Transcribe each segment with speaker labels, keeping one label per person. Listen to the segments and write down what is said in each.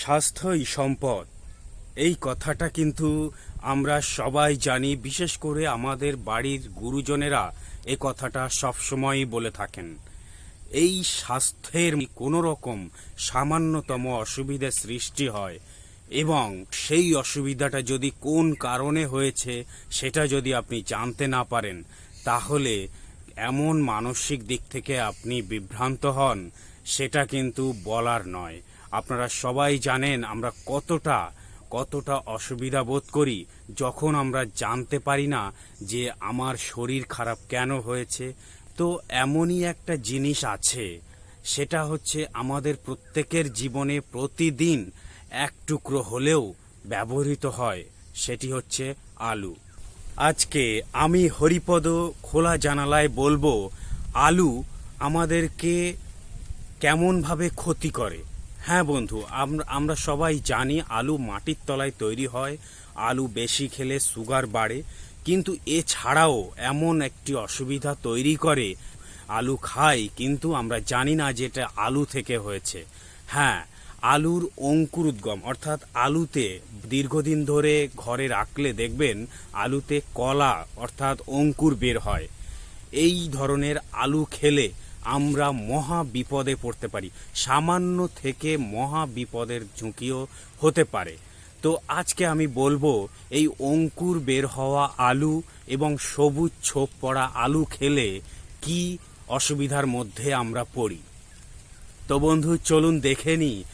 Speaker 1: স্বাস্থ্যই সম্পদ। এই কথাটা কিন্তু আমরা সবাই জানি, বিশেষ করে আমাদের বাড়ির গুরুজনেরা এ কথাটা সবসময়ই বলে থাকেন। এই স্বাস্থ্যের কোনো রকম সামান্যতম অসুবিধা সৃষ্টি হয় এবং সেই অসুবিধাটা যদি কোন কারণে হয়েছে সেটা যদি আপনি জানতে না পারেন, তাহলে এমন মানসিক দিক থেকে আপনি বিভ্রান্ত হন, সেটা কিন্তু বলার নয়। আপনারা সবাই জানেন আমরা কতটা কতটা অসুবিধা বোধ করি যখন আমরা জানতে পারি না যে আমার শরীর খারাপ কেন হয়েছে। তো এমনই একটা জিনিস আছে, সেটা হচ্ছে আমাদের প্রত্যেকের জীবনে প্রতিদিন এক টুকরো হলেও ব্যবহৃত হয়, সেটি হচ্ছে আলু। আজকে আমি হরিপদ খোলা জানালায় বলব, আলু আমাদেরকে কেমনভাবে ক্ষতি করে? হ্যাঁ বন্ধু আমরা সবাই জানি আলু মাটির তলায় তৈরি হয়, আলু বেশি খেলে সুগার বাড়ে, কিন্তু এছাড়াও এমন একটি অসুবিধা তৈরি করে, আলু খাই কিন্তু আমরা জানি না যে এটা আলু থেকে হয়েছে। হ্যাঁ আলুর অঙ্কুর উদ্গম, অর্থাৎ আলুতে দীর্ঘদিন ধরে ঘরে রাখলে দেখবেন আলুতে কলা, অর্থাৎ অঙ্কুর বের হয়। এই ধরনের আলু খেলে আমরা মহা বিপদে পড়তে পারি। সামান্য থেকে মহা বিপদের ঝুঁকিও হতে পারে। তো আজকে আমি বলব, এই অঙ্কুর বের হওয়া আলু এবং সবুজ ছোপ পড়া আলু খেলে কি অসুবিধার মধ্যে আমরা পড়ি? তো বন্ধু, চলুন দেখে নিই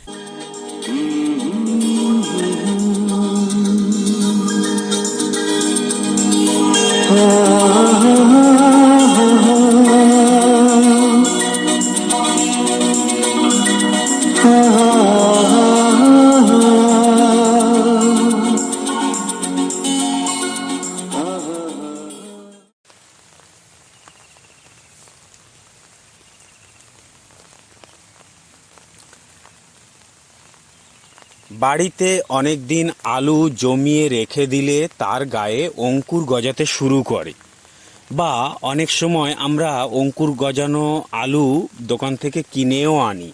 Speaker 1: বাড়িতে অনেক দিন আলু জমিয়ে রেখে দিলে তার গায়ে অঙ্কুর গজাতে শুরু করে। বা অনেক সময় আমরা অঙ্কুর গজানো আলু দোকান থেকে কিনেও আনি।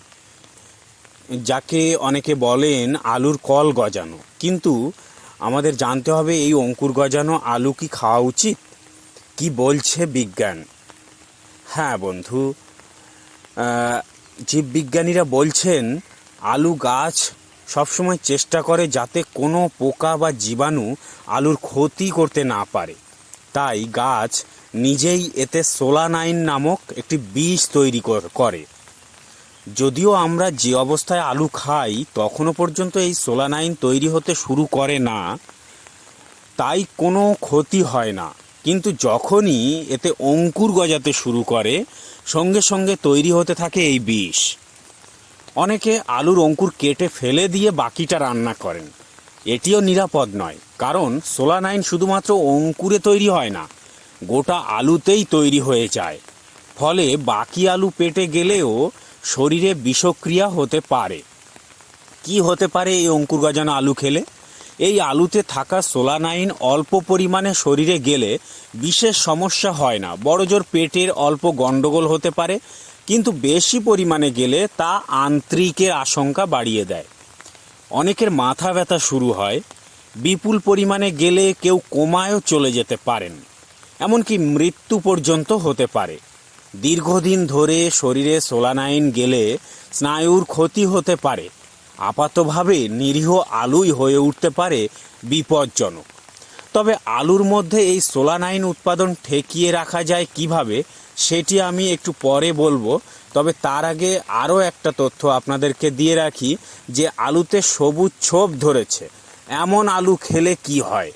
Speaker 1: যাকে অনেকে বলেন আলুর কল গজানো। কিন্তু আমাদের জানতে হবে এই অঙ্কুর গজানো আলু কি খাওয়া উচিত? কি বলছে বিজ্ঞান? হ্যাঁ বন্ধু জীববিজ্ঞানীরা বলছেন, আলু গাছ সবসময় চেষ্টা করে যাতে কোনো পোকা বা জীবাণু আলুর ক্ষতি করতে না পারে। তাই গাছ নিজেই এতে সোলানাইন নামক একটি বিষ তৈরি কর- যদিও আমরা যে অবস্থায় আলু খাই, তখনও পর্যন্ত এই সোলানাইন তৈরি হতে শুরু করে না। তাই কোনো ক্ষতি হয় না। কিন্তু যখনই এতে অঙ্কুর গজাতে শুরু করে, সঙ্গে সঙ্গে তৈরি হতে থাকে এই বিষ অনেকে আলুর অঙ্কুর কেটে ফেলে দিয়ে বাকিটা রান্না করেন। এটিও নিরাপদ নয়, কারণ সোলানাইন শুধুমাত্র অঙ্কুরে তৈরি হয় না, গোটা আলুতেই তৈরি হয়ে যায়। ফলে বাকি আলু পেটে গেলেও শরীরে বিষক্রিয়া হতে পারে। কি হতে পারে এই অঙ্কুর গজানো আলু খেলে? এই আলুতে থাকা সোলানাইন অল্প পরিমাণে শরীরে গেলে বিশেষ সমস্যা হয় না, বড়জোর পেটের অল্প গন্ডগোল হতে পারে কিন্তু বেশি পরিমাণে গেলে তা আন্ত্রিকের আশঙ্কা বাড়িয়ে দেয়। অনেকের মাথা ব্যথা শুরু হয়, বিপুল পরিমাণে গেলে কেউ কোমায়ও চলে যেতে পারেন। এমনকি মৃত্যু পর্যন্ত হতে পারে। দীর্ঘদিন ধরে শরীরে সোলানাইন গেলে স্নায়ুর ক্ষতি হতে পারে। আপাতভাবে নিরীহ আলুই হয়ে উঠতে পারে বিপজ্জনক। তবে আলুর মধ্যে এই সোলানাইন উৎপাদন ঠেকিয়ে রাখা যায় কীভাবে সেটি আমি একটু পরে বলব। তবে তার আগে আরও একটা তথ্য আপনাদেরকে দিয়ে রাখি যে আলুতে সবুজ ছোপ ধরেছে। এমন আলু খেলে কি হয়?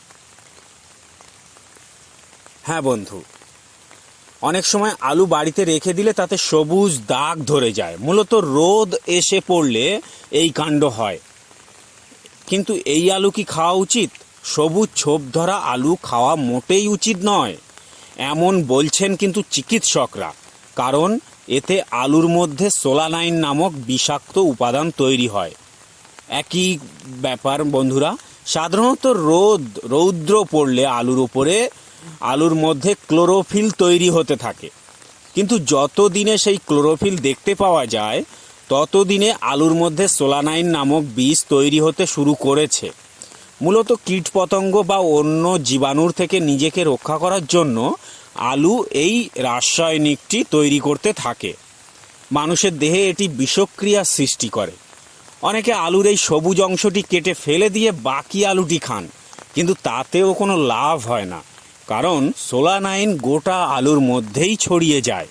Speaker 1: হ্যাঁ বন্ধু। অনেক সময় আলু বাড়িতে রেখে দিলে তাতে সবুজ দাগ ধরে যায়। মূলত রোদ এসে পড়লে এই কাণ্ড হয়। কিন্তু এই আলু কি খাওয়া উচিত? সবুজ ছোপ ধরা আলু খাওয়া মোটেই উচিত নয়। এমন বলছেন কিন্তু চিকিৎসকরা, কারণ এতে আলুর মধ্যে সোলানাইন নামক বিষাক্ত উপাদান তৈরি হয়। একই ব্যাপার বন্ধুরা, সাধারণত রোদ, রৌদ্র পড়লে আলুর উপরে, আলুর মধ্যে ক্লোরোফিল তৈরি হতে থাকে। কিন্তু যত দিনে সেই ক্লোরোফিল দেখতে পাওয়া যায়, ততদিনে আলুর মধ্যে সোলানাইন নামক বীজ তৈরি হতে শুরু করেছে। মূলত কীটপতঙ্গ বা অন্য জীবাণুর থেকে নিজেকে রক্ষা করার জন্য আলু এই রাসায়নিকটি তৈরি করতে থাকে। মানুষের দেহে এটি বিষক্রিয়া সৃষ্টি করে। অনেকে আলুর এই সবুজ অংশটি কেটে ফেলে দিয়ে বাকি আলুটি খান, কিন্তু তাতেও কোনো লাভ হয় না, কারণ সোলানাইন গোটা আলুর মধ্যেই ছড়িয়ে যায়।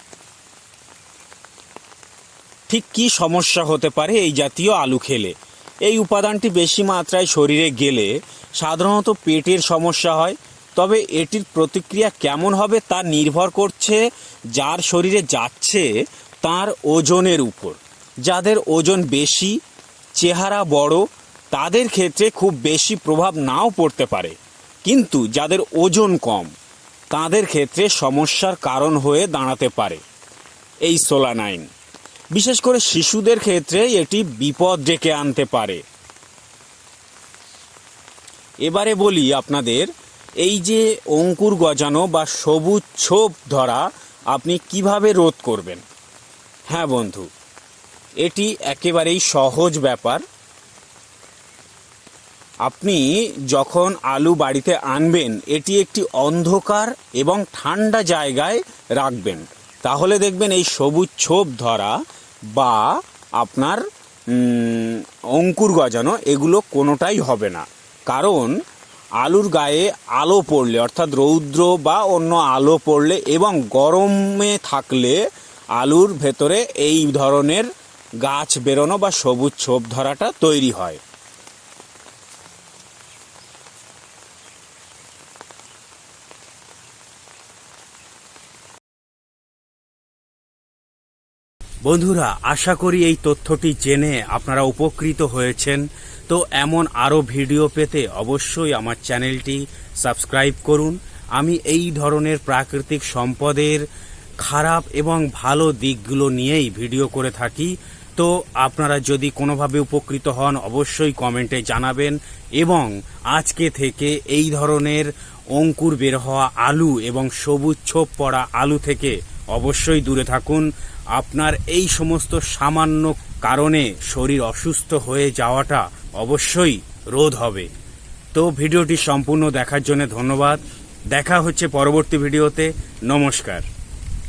Speaker 1: ঠিক কি সমস্যা হতে পারে এই জাতীয় আলু খেলে? এই উপাদানটি বেশি মাত্রায় শরীরে গেলে সাধারণত পেটের সমস্যা হয়। তবে এটির প্রতিক্রিয়া কেমন হবে তা নির্ভর করছে যার শরীরে যাচ্ছে তার ওজনের উপর। যাদের ওজন বেশি, চেহারা বড়, তাদের ক্ষেত্রে খুব বেশি প্রভাব নাও পড়তে পারে। কিন্তু যাদের ওজন কম, তাদের ক্ষেত্রে সমস্যার কারণ হয়ে দাঁড়াতে পারে। এই সোলানাইন। বিশেষ করে শিশুদের ক্ষেত্রে এটি বিপদ ডেকে আনতে পারে। এবারে বলি আপনাদের, এই যে অঙ্কুর গজানো বা সবুজ ছোপ ধরা আপনি কীভাবে রোধ করবেন? হ্যাঁ বন্ধু, এটি একেবারেই সহজ ব্যাপার। আপনি যখন আলু বাড়িতে আনবেন, এটি একটি অন্ধকার এবং ঠান্ডা জায়গায় রাখবেন। তাহলে দেখবেন এই সবুজ ছোপ ধরা বা আপনার অঙ্কুর গজানো এগুলো কোনোটাই হবে না। কারণ আলুর গায়ে আলো পড়লে, অর্থাৎ রৌদ্র বা অন্য আলো পড়লে এবং গরমে থাকলে আলুর ভেতরে এই ধরনের গাছ বেরোনো বা সবুজ ছোপ ধরাটা তৈরি হয়। বন্ধুরা, আশা করি এই তথ্যটি জেনে আপনারা উপকৃত হয়েছেন। তো এমন আরও ভিডিও পেতে অবশ্যই আমার চ্যানেলটি সাবস্ক্রাইব করুন। আমি এই ধরনের প্রাকৃতিক সম্পদের খারাপ এবং ভালো দিকগুলো নিয়েই ভিডিও করে থাকি। তো আপনারা যদি কোনোভাবে উপকৃত হন, অবশ্যই কমেন্টে জানাবেন এবং আজকে থেকে এই ধরনের অঙ্কুর বের হওয়া আলু এবং সবুজ ছোপ পড়া আলু থেকে অবশ্যই দূরে থাকুন। আপনার এই সমস্ত সামান্য কারণে শরীর অসুস্থ হয়ে যাওয়াটা অবশ্যই রোধ হবে। তো ভিডিওটি সম্পূর্ণ দেখার জন্য ধন্যবাদ। দেখা হচ্ছে পরবর্তী ভিডিওতে। নমস্কার।